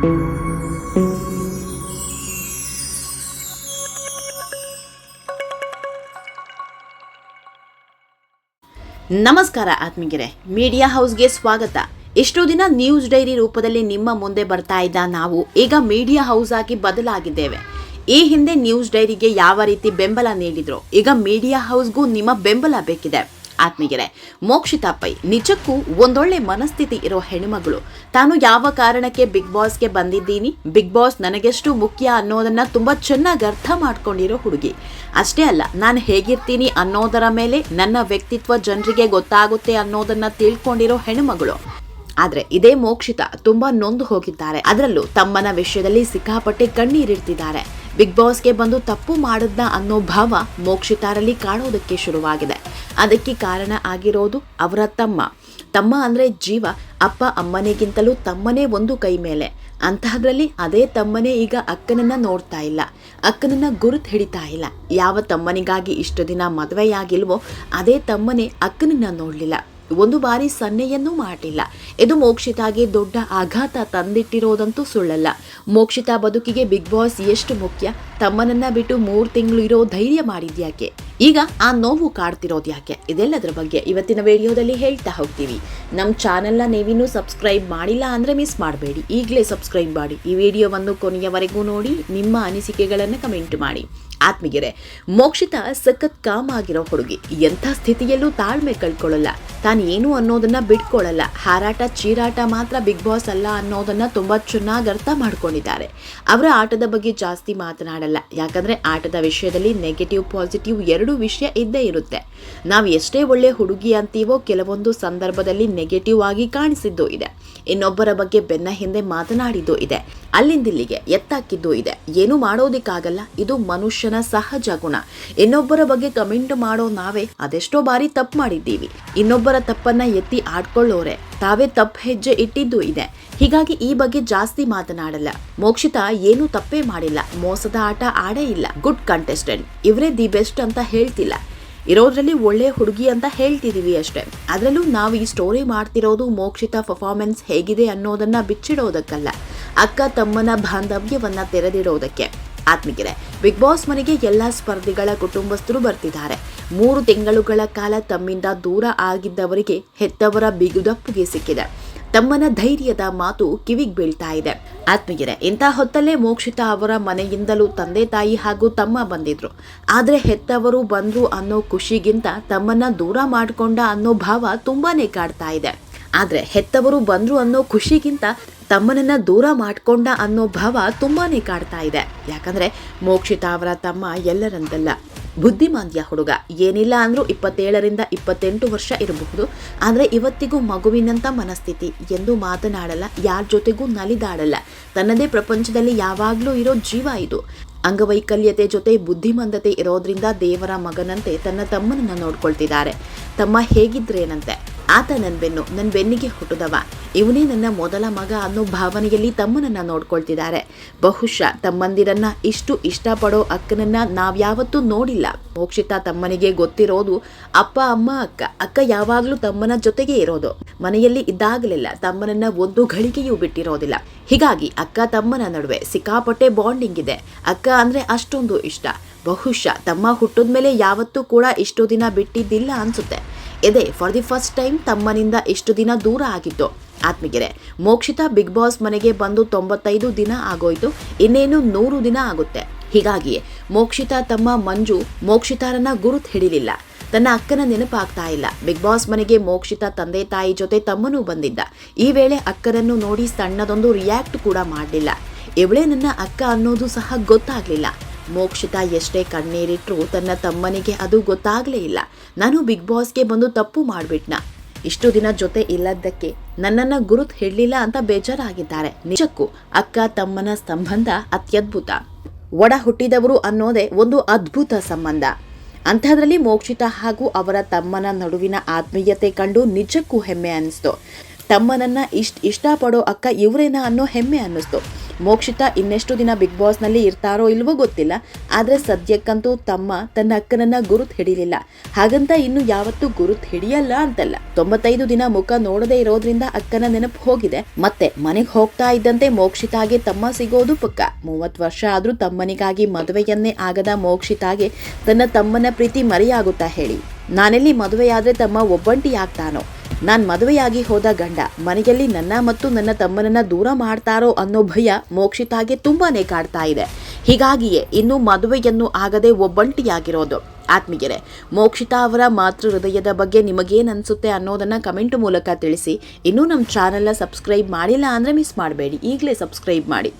ನಮಸ್ಕಾರ ಆತ್ಮೀಗೆರೆ ಮೀಡಿಯಾ ಹೌಸ್ಗೆ ಸ್ವಾಗತ. ಇಷ್ಟು ದಿನ ನ್ಯೂಸ್ ಡೈರಿ ರೂಪದಲ್ಲಿ ನಿಮ್ಮ ಮುಂದೆ ಬರ್ತಾ ಇದ್ದ ನಾವು ಈಗ ಮೀಡಿಯಾ ಹೌಸ್ ಆಗಿ ಬದಲಾಗಿದ್ದೇವೆ. ಈ ಹಿಂದೆ ನ್ಯೂಸ್ ಡೈರಿಗೆ ಯಾವ ರೀತಿ ಬೆಂಬಲ ನೀಡಿದ್ರು, ಈಗ ಮೀಡಿಯಾ ಹೌಸ್ಗೂ ನಿಮ್ಮ ಬೆಂಬಲ ಬೇಕಿದೆ. ಆತ್ಮೀಗೆರೆ ಮೋಕ್ಷಿತಾ ಪೈ ನಿಜಕ್ಕೂ ಒಂದೊಳ್ಳೆ ಮನಸ್ಥಿತಿ ಇರೋ ಹೆಣ್ಮಗಳು. ತಾನು ಯಾವ ಕಾರಣಕ್ಕೆ ಬಿಗ್ ಬಾಸ್ಗೆ ಬಂದಿದ್ದೀನಿ? ಬಿಗ್ ಬಾಸ್ ನನಗೆಷ್ಟು ಮುಖ್ಯ ಅನ್ನೋದನ್ನ ತುಂಬಾ ಚೆನ್ನಾಗಿ ಅರ್ಥ ಮಾಡ್ಕೊಂಡಿರೋ ಹುಡುಗಿ. ಅಷ್ಟೇ ಅಲ್ಲ, ನಾನು ಹೇಗಿರ್ತೀನಿ ಅನ್ನೋದರ ಮೇಲೆ ನನ್ನ ವ್ಯಕ್ತಿತ್ವ ಜನರಿಗೆ ಗೊತ್ತಾಗುತ್ತೆ ಅನ್ನೋದನ್ನ ತಿಳ್ಕೊಂಡಿರೋ ಹೆಣ್ಮಗಳು. ಆದ್ರೆ ಇದೇ ಮೋಕ್ಷಿತ ತುಂಬಾ ನೊಂದು ಹೋಗಿದ್ದಾರೆ. ಅದರಲ್ಲೂ ತಮ್ಮನ ವಿಷಯದಲ್ಲಿ ಸಿಕ್ಕಾಪಟ್ಟೆ ಕಣ್ಣೀರಿಡ್ತಿದ್ದಾರೆ. ಬಿಗ್ ಬಾಸ್ಗೆ ಬಂದು ತಪ್ಪು ಮಾಡದ್ನ ಅನ್ನೋ ಭಾವ ಮೋಕ್ಷಿತಾರಲ್ಲಿ ಕಾಣೋದಕ್ಕೆ ಶುರುವಾಗಿದೆ. ಅದಕ್ಕೆ ಕಾರಣ ಆಗಿರೋದು ಅವರ ತಮ್ಮ. ತಮ್ಮ ಅಂದರೆ ಜೀವ, ಅಪ್ಪ ಅಮ್ಮನಿಗಿಂತಲೂ ತಮ್ಮನೇ ಒಂದು ಕೈ ಮೇಲೆ. ಅಂತಹದ್ರಲ್ಲಿ ಅದೇ ತಮ್ಮನೇ ಈಗ ಅಕ್ಕನನ್ನ ನೋಡ್ತಾ ಇಲ್ಲ. ಅಕ್ಕನನ್ನ ಗುರುತು ಹಿಡಿತಾ ಇಲ್ಲ. ಯಾವ ತಮ್ಮನಿಗಾಗಿ ಇಷ್ಟು ದಿನ ಮದುವೆಯಾಗಿಲ್ವೋ ಅದೇ ತಮ್ಮನೇ ಅಕ್ಕನನ್ನ ನೋಡಲಿಲ್ಲ. ಒಂದು ಬಾರಿ ಸನ್ನೆಯನ್ನೂ ಮಾಡಲಿಲ್ಲ ಇದು ಮೋಕ್ಷಿತಾಗೆ ದೊಡ್ಡ ಆಘಾತ ತಂದಿಟ್ಟಿರೋದಂತೂ ಸುಳ್ಳಲ್ಲ. ಮೋಕ್ಷಿತಾ ಬದುಕಿಗೆ ಬಿಗ್ ಬಾಸ್ ಎಷ್ಟು ಮುಖ್ಯ? ತಮ್ಮನನ್ನ ಬಿಟ್ಟು ಮೂರು ತಿಂಗಳು ಇರೋ ಧೈರ್ಯ ಮಾಡಿದ್ಯಾಕೆ? ಈಗ ಆ ನೋವು ಕಾಡ್ತಿರೋದು ಯಾಕೆ? ಇದೆಲ್ಲದರ ಬಗ್ಗೆ ಇವತ್ತಿನ ವಿಡಿಯೋದಲ್ಲಿ ಹೇಳ್ತಾ ಹೋಗ್ತೀವಿ. ನಮ್ಮ ಚಾನೆಲ್ನ ನೀವಿನ್ನೂ ಸಬ್ಸ್ಕ್ರೈಬ್ ಮಾಡಿಲ್ಲ ಅಂದರೆ ಮಿಸ್ ಮಾಡಬೇಡಿ. ಈಗಲೇ ಸಬ್ಸ್ಕ್ರೈಬ್ ಮಾಡಿ. ಈ ವಿಡಿಯೋವನ್ನು ಕೊನೆಯವರೆಗೂ ನೋಡಿ, ನಿಮ್ಮ ಅನಿಸಿಕೆಗಳನ್ನು ಕಮೆಂಟ್ ಮಾಡಿ. ಆತ್ಮೀಗೆರೆ ಮೋಕ್ಷಿತ ಸಖತ್ ಕಾಮ್ ಆಗಿರೋ ಹುಡುಗಿ, ಎಂಥ ಸ್ಥಿತಿಯಲ್ಲೂ ತಾಳ್ಮೆ ಕಳ್ಕೊಳ್ಳಲ್ಲ. ತಾನು ಏನು ಅನ್ನೋದನ್ನ ಬಿಟ್ಕೊಳ್ಳಲ್ಲ ಹಾರಾಟ, ಚೀರಾಟ ಮಾತ್ರ ಬಿಗ್ ಬಾಸ್ ಅಲ್ಲ ಅನ್ನೋದನ್ನ ತುಂಬಾ ಚೆನ್ನಾಗಿ ಅರ್ಥ ಮಾಡ್ಕೊಂಡಿದ್ದಾರೆ. ಅವರ ಆಟದ ಬಗ್ಗೆ ಜಾಸ್ತಿ ಮಾತನಾಡಲ್ಲ. ಯಾಕಂದ್ರೆ ಆಟದ ವಿಷಯದಲ್ಲಿ ನೆಗೆಟಿವ್ ಪಾಸಿಟಿವ್ ಎರಡು ವಿಷಯ ಇದ್ದೇ ಇರುತ್ತೆ. ನಾವು ಎಷ್ಟೇ ಒಳ್ಳೆ ಹುಡುಗಿ ಅಂತೀವೋ ಕೆಲವೊಂದು ಸಂದರ್ಭದಲ್ಲಿ ನೆಗೆಟಿವ್ ಆಗಿ ಕಾಣಿಸಿದ್ದು ಇದೆ. ಇನ್ನೊಬ್ಬರ ಬಗ್ಗೆ ಬೆನ್ನ ಹಿಂದೆ ಮಾತನಾಡಿದ್ದು ಇದೆ. ಅಲ್ಲಿಂದಿಲ್ಲಿಗೆ ಎತ್ತಾಕಿದ್ದು ಇದೆ. ಏನು ಮಾಡೋದಿಕ್ಕಾಗಲ್ಲ. ಇದು ಮನುಷ್ಯನ ಸಹಜ ಗುಣ. ಇನ್ನೊಬ್ಬರ ಬಗ್ಗೆ ಕಮೆಂಟ್ ಮಾಡೋ ನಾವೇ ಅದೆಷ್ಟೋ ಬಾರಿ ತಪ್ಪು ಮಾಡಿದ್ದೀವಿ. ಇನ್ನೊಬ್ಬರ ತಪ್ಪನ್ನ ಎತ್ತಿ ಆಡ್ಕೊಳ್ಳೋರೆ. ತಾವೇ ತಪ್ಪು ಹೆಜ್ಜೆ ಇಟ್ಟಿದ್ದು ಇದೆ. ಹೀಗಾಗಿ ಈ ಬಗ್ಗೆ ಜಾಸ್ತಿ ಮಾತನಾಡಲ್ಲ. ಮೋಕ್ಷಿತಾ ಏನು ತಪ್ಪೇ ಮಾಡಿಲ್ಲ. ಮೋಸದ ಆಟ ಆಡೇ ಇಲ್ಲ. Good contestant. ಇವರೇ ದಿ ಬೆಸ್ಟ್ ಅಂತ ಹೇಳ್ತಿಲ್ಲ. ಇರೋದ್ರಲ್ಲಿ ಒಳ್ಳೆ ಹುಡುಗಿ ಅಂತ ಹೇಳ್ತಿದೀವಿ ಅಷ್ಟೇ. ಅದರಲ್ಲೂ ನಾವು ಈ ಸ್ಟೋರಿ ಮಾಡ್ತಿರೋದು ಮೋಕ್ಷಿತ ಪರ್ಫಾರ್ಮೆನ್ಸ್ ಹೇಗಿದೆ ಅನ್ನೋದನ್ನ ಬಿಚ್ಚಿಡೋದಕ್ಕಲ್ಲ. ಅಕ್ಕ ತಮ್ಮನ ಬಾಂಧವ್ಯವನ್ನ ತೆರೆದಿಡೋದಕ್ಕೆ. ಆತ್ಮಿಕರೆ, ಬಿಗ್ ಬಾಸ್ ಮನೆಗೆ ಎಲ್ಲ ಸ್ಪರ್ಧಿಗಳ ಕುಟುಂಬಸ್ಥರು ಬರ್ತಿದ್ದಾರೆ. ಮೂರು ತಿಂಗಳುಗಳ ಕಾಲ ತಮ್ಮಿಂದ ದೂರ ಆಗಿದ್ದವರಿಗೆ ಹೆತ್ತವರ ಬಿಗುದಪ್ಪುಗೆ ಸಿಕ್ಕಿದೆ ತಮ್ಮನ ಧೈರ್ಯದ ಮಾತು ಕಿವಿಗ್ ಬೀಳ್ತಾ ಇದೆ. ಆತ್ಮೀಯರೇ, ಇಂಥ ಹೊತ್ತಲ್ಲೇ ಮೋಕ್ಷಿತ ಅವರ ಮನೆಯಿಂದಲೂ ತಂದೆ ತಾಯಿ ಹಾಗೂ ತಮ್ಮ ಬಂದಿದ್ರು. ಆದ್ರೆ ಹೆತ್ತವರು ಬಂದ್ರು ಅನ್ನೋ ಖುಷಿಗಿಂತ ತಮ್ಮನ್ನ ದೂರ ಮಾಡಿಕೊಂಡ ಅನ್ನೋ ಭಾವ ತುಂಬಾನೇ ಕಾಡ್ತಾ ಇದೆ. ಆದ್ರೆ ಹೆತ್ತವರು ಬಂದ್ರು ಅನ್ನೋ ಖುಷಿಗಿಂತ ತಮ್ಮನನ್ನ ದೂರ ಮಾಡ್ಕೊಂಡ ಅನ್ನೋ ಭಾವ ತುಂಬಾನೇ ಕಾಡ್ತಾ ಇದೆ. ಯಾಕಂದ್ರೆ ಮೋಕ್ಷಿತ ಅವರ ತಮ್ಮ ಎಲ್ಲರಂತಲ್ಲ ಬುದ್ಧಿಮಾಂದ್ಯ ಹುಡುಗ. ಏನಿಲ್ಲ ಅಂದ್ರೂ ಇಪ್ಪತ್ತೇಳರಿಂದ ಇಪ್ಪತ್ತೆಂಟು ವರ್ಷ ಇರಬಹುದು. ಆದರೆ ಇವತ್ತಿಗೂ ಮಗುವಿನಂತ ಮನಸ್ಥಿತಿ. ಎಂದು ಮಾತನಾಡಲ್ಲ, ಯಾರ ಜೊತೆಗೂ ನಲಿದಾಡಲ್ಲ. ತನ್ನದೇ ಪ್ರಪಂಚದಲ್ಲಿ ಯಾವಾಗಲೂ ಇರೋ ಜೀವ ಇದು. ಅಂಗವೈಕಲ್ಯತೆ ಜೊತೆ ಬುದ್ಧಿಮಂದತೆ ಇರೋದ್ರಿಂದ ದೇವರ ಮಗನಂತೆ ತನ್ನ ತಮ್ಮನನ್ನ ನೋಡ್ಕೊಳ್ತಿದ್ದಾರೆ. ತಮ್ಮ ಹೇಗಿದ್ರೇನಂತೆ? ಆತ ನನ್ನ ಬೆನ್ನು ನನ್ನ ಬೆನ್ನಿಗೆ ಹುಟ್ಟುದವ. ಇವನೇ ನನ್ನ ಮೊದಲ ಮಗ ಅನ್ನೋ ಭಾವನೆಯಲ್ಲಿ ತಮ್ಮನನ್ನ ನೋಡ್ಕೊಳ್ತಿದ್ದಾರೆ. ಬಹುಶಃ ತಮ್ಮಂದಿರನ್ನ ಇಷ್ಟು ಇಷ್ಟಪಡೋ ಅಕ್ಕನನ್ನ ನಾವ್ಯಾವತ್ತೂ ನೋಡಿಲ್ಲ. ಮೋಕ್ಷಿತ ತಮ್ಮನಿಗೆ ಗೊತ್ತಿರೋದು ಅಪ್ಪ, ಅಮ್ಮ, ಅಕ್ಕ. ಅಕ್ಕ ಯಾವಾಗಲೂ ತಮ್ಮನ ಜೊತೆಗೆ ಇರೋದು. ಮನೆಯಲ್ಲಿ ಇದ್ದಾಗಲಿಲ್ಲ ತಮ್ಮನನ್ನ ಒಂದು ಗಳಿಗೆಯೂ ಬಿಟ್ಟಿರೋದಿಲ್ಲ. ಹೀಗಾಗಿ ಅಕ್ಕ ತಮ್ಮನ ನಡುವೆ ಸಿಕ್ಕಾಪಟ್ಟೆ ಬಾಂಡಿಂಗ್ ಇದೆ. ಅಕ್ಕ ಅಂದ್ರೆ ಅಷ್ಟೊಂದು ಇಷ್ಟ. ಬಹುಶಃ ತಮ್ಮ ಹುಟ್ಟಿದ್ಮೇಲೆ ಯಾವತ್ತೂ ಕೂಡ ಇಷ್ಟು ದಿನ ಬಿಟ್ಟಿದ್ದಿಲ್ಲ ಅನ್ಸುತ್ತೆ. ಇದೆ. ಫಾರ್ ದಿ ಫಸ್ಟ್ ಟೈಮ್ ತಮ್ಮನಿಂದ ಇಷ್ಟು ದಿನ ದೂರ ಆಗಿತ್ತು. ಆತ್ಮಗೆರೆ ಮೋಕ್ಷಿತಾ ಬಿಗ್ ಬಾಸ್ ಮನೆಗೆ ಬಂದು ತೊಂಬತ್ತೈದು ದಿನ ಆಗೋಯ್ತು. ಇನ್ನೇನು ನೂರು ದಿನ ಆಗುತ್ತೆ. ಹೀಗಾಗಿಯೇ, ಮೋಕ್ಷಿತಾ ತಮ್ಮ ಮಂಜು ಮೋಕ್ಷಿತಾರನ್ನ ಗುರುತ್ ಹಿಡಿಲಿಲ್ಲ. ತನ್ನ ಅಕ್ಕನ ನೆನಪಾಗ್ತಾ ಇಲ್ಲ. ಬಿಗ್ ಬಾಸ್ ಮನೆಗೆ ಮೋಕ್ಷಿತ ತಂದೆ ತಾಯಿ ಜೊತೆ ತಮ್ಮನೂ ಬಂದಿದ್ದ. ಈ ವೇಳೆ ಅಕ್ಕನನ್ನು ನೋಡಿ ಸಣ್ಣದೊಂದು ರಿಯಾಕ್ಟ್ ಕೂಡ ಮಾಡಲಿಲ್ಲ. ಇವಳೇ ನನ್ನ ಅಕ್ಕ ಅನ್ನೋದು ಸಹ ಗೊತ್ತಾಗ್ಲಿಲ್ಲ. ಮೋಕ್ಷಿತ ಎಷ್ಟೇ ಕಣ್ಣೀರಿಟ್ರೂ ತನ್ನ ತಮ್ಮನಿಗೆ ಅದು ಗೊತ್ತಾಗ್ಲೇ ಇಲ್ಲ. ನಾನು ಬಿಗ್ ಬಾಸ್ಗೆ ಬಂದು ತಪ್ಪು ಮಾಡಿಬಿಟ್ನ? ಇಷ್ಟು ದಿನ ಜೊತೆ ಇಲ್ಲದ್ದಕ್ಕೆ ನನ್ನನ್ನ ಗುರುತು ಹೇಳಲಿಲ್ಲ ಅಂತ ಬೇಜಾರಾಗಿದ್ದಾರೆ. ನಿಜಕ್ಕೂ ಅಕ್ಕ ತಮ್ಮನ ಸಂಬಂಧ ಅತ್ಯದ್ಭುತ. ಒಡ ಹುಟ್ಟಿದವರು ಅನ್ನೋದೇ ಒಂದು ಅದ್ಭುತ ಸಂಬಂಧ. ಅಂಥದ್ರಲ್ಲಿ ಮೋಕ್ಷಿತ ಹಾಗೂ ಅವರ ತಮ್ಮನ ನಡುವಿನ ಆತ್ಮೀಯತೆ ಕಂಡು ನಿಜಕ್ಕೂ ಹೆಮ್ಮೆ ಅನ್ನಿಸ್ತು ತಮ್ಮನನ್ನ ಇಷ್ಟ ಇಷ್ಟಪಡೋ ಅಕ್ಕ ಇವರೇನಾ ಅನ್ನೋ ಹೆಮ್ಮೆ ಅನ್ನಿಸ್ತು. ಮೋಕ್ಷಿತಾ ಇನ್ನೆಷ್ಟು ದಿನ ಬಿಗ್ ಬಾಸ್ನಲ್ಲಿ ಇರ್ತಾರೋ ಇಲ್ವೋ ಗೊತ್ತಿಲ್ಲ, ಆದರೆ ಸದ್ಯಕ್ಕಂತೂ ತಮ್ಮ ತನ್ನ ಅಕ್ಕನನ್ನ ಗುರುತು ಹಿಡಿಲಿಲ್ಲ. ಹಾಗಂತ ಇನ್ನು ಯಾವತ್ತೂ ಗುರುತು ಹಿಡಿಯಲ್ಲ ಅಂತಲ್ಲ. ತೊಂಬತ್ತೈದು ದಿನ ಮುಖ ನೋಡದೇ ಇರೋದ್ರಿಂದ ಅಕ್ಕನ ನೆನಪು ಹೋಗಿದೆ. ಮತ್ತೆ ಮನೆಗೆ ಹೋಗ್ತಾ ಇದ್ದಂತೆ ಮೋಕ್ಷಿತಾಗೆ ತಮ್ಮ ಸಿಗೋದು ಪಕ್ಕ. ಮೂವತ್ತು ವರ್ಷ ಆದ್ರೂ ತಮ್ಮನಿಗಾಗಿ ಮದುವೆಯನ್ನೇ ಆಗದ ಮೋಕ್ಷಿತಾಗೆ ತನ್ನ ತಮ್ಮನ ಪ್ರೀತಿ ಮರೆಯಾಗುತ್ತಾ ಹೇಳಿ. ನಾನೆಲ್ಲಿ ಮದುವೆಯಾದ್ರೆ ತಮ್ಮ ಒಬ್ಬಂಟಿ ಆಗ್ತಾನೋ? ನಾನ್ ಮದುವೆಯಾಗಿ ಹೋದ ಗಂಡ, ಮನೆಯಲ್ಲಿ ನನ್ನ ಮತ್ತು ನನ್ನ ತಮ್ಮನನ್ನ ದೂರ ಮಾಡ್ತಾರೋ ಅನ್ನೋ ಭಯ ಮೋಕ್ಷಿತಾಗೆ ತುಂಬಾನೇ ಕಾಡ್ತಾ ಇದೆ. ಹೀಗಾಗಿಯೇ ಇನ್ನು ಮದುವೆಯನ್ನು ಆಗದೆ ಒಬ್ಬಂಟಿಯಾಗಿರೋದು. ಆತ್ಮೀಗೆರೆ ಮೋಕ್ಷಿತಾ ಅವರ ಮಾತೃ ಹೃದಯದ ಬಗ್ಗೆ ನಿಮಗೇನು ಅನ್ಸುತ್ತೆ ಅನ್ನೋದನ್ನ ಕಮೆಂಟ್ ಮೂಲಕ ತಿಳಿಸಿ. ಇನ್ನೂ ನಮ್ಮ ಚಾನೆಲ್ನ ಸಬ್ಸ್ಕ್ರೈಬ್ ಮಾಡಿಲ್ಲ ಅಂದ್ರೆ ಮಿಸ್ ಮಾಡಬೇಡಿ. ಈಗಲೇ ಸಬ್ಸ್ಕ್ರೈಬ್ ಮಾಡಿ.